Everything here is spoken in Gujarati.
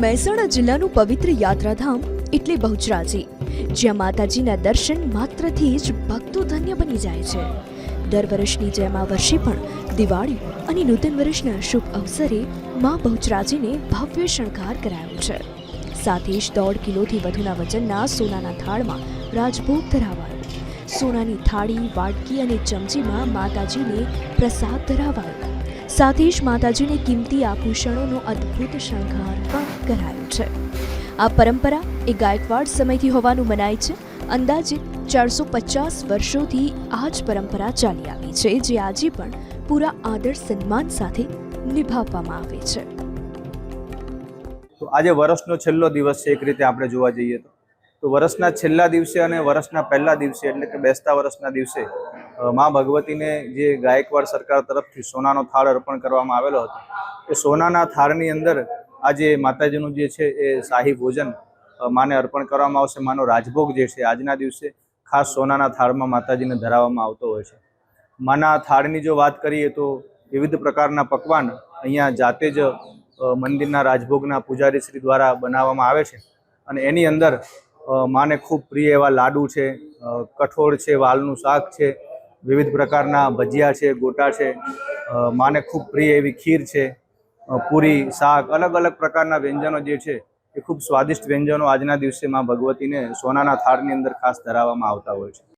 મહેસાણા જિલ્લાનું પવિત્ર યાત્રાધામ એટલે બહુચરાજી, જ્યાં માતાજીના દર્શન માત્રથી જ ભક્તો ધન્ય બની જાય છે. દર વર્ષની જેમ આ વર્ષે પણ દિવાળી અને નૂતન વર્ષના શુભ અવસરે મા બહુચરાજીને ભવ્ય શણગાર કરાયો છે. સાથે જ દોઢ કિલોથી વધુના વજનના સોનાના થાળમાં રાજભોગ ધરાવાયો. સોનાની થાળી વાટકી અને ચમચીમાં માતાજીને પ્રસાદ ધરાવાયો. સાથે જ માતાજીને કિંમતી આભૂષણોનો અદ્ભુત શણગાર પણ કરાયો છે. આ પરંપરા એ ગાયકવાડ સમયથી હોવાનું મનાય છે. અંદાજિત ચારસો પચાસ વર્ષોથી આ જ પરંપરા ચાલી આવી છે, જે આજે પણ પૂરા આદર સન્માન સાથે નિભાવવામાં આવે છે. તો આજે વર્ષનો છેલ્લો દિવસ છે, એક રીતે આપણે જોવા જઈએ તો. તો વર્ષના છેલ્લા દિવસે અને વર્ષના પહેલા દિવસે, એટલે કે બેસતા વર્ષના દિવસે મા ભગવતીને જે ગાયકવાડ સરકાર તરફથી સોનાનો થાળ અર્પણ કરવામાં આવેલો હતો, એ સોનાના થાળની અંદર આજે માતાજીનું જે છે એ શાહી ભોજન માને અર્પણ કરવામાં આવશે. માનો રાજભોગ જે છે આજના દિવસે ખાસ સોનાના થાળમાં માતાજીને ધરાવવામાં આવતો હોય છે. માના થાળની જો વાત કરીએ તો વિવિધ પ્રકારના પકવાન અહીંયા જાતે જ મંદિરના રાજભોગના પૂજારી શ્રી દ્વારા બનાવવામાં આવે છે અને એની અંદર માને ખૂબ પ્રિય એવા લાડુ છે કઠોળ છે, વાલનું શાક છે વિવિધ પ્રકારના ભજીયા છે, ગોટા છે. માને ખૂબ પ્રિય એવી ખીર છે. પૂરી, શાક, અલગ અલગ પ્રકારના વ્યંજનો જે છે, એ ખૂબ સ્વાદિષ્ટ વ્યંજનો આજના દિવસે માં ભગવતીને સોનાના થાળની અંદર ખાસ ધરાવવામાં આવતા હોય છે.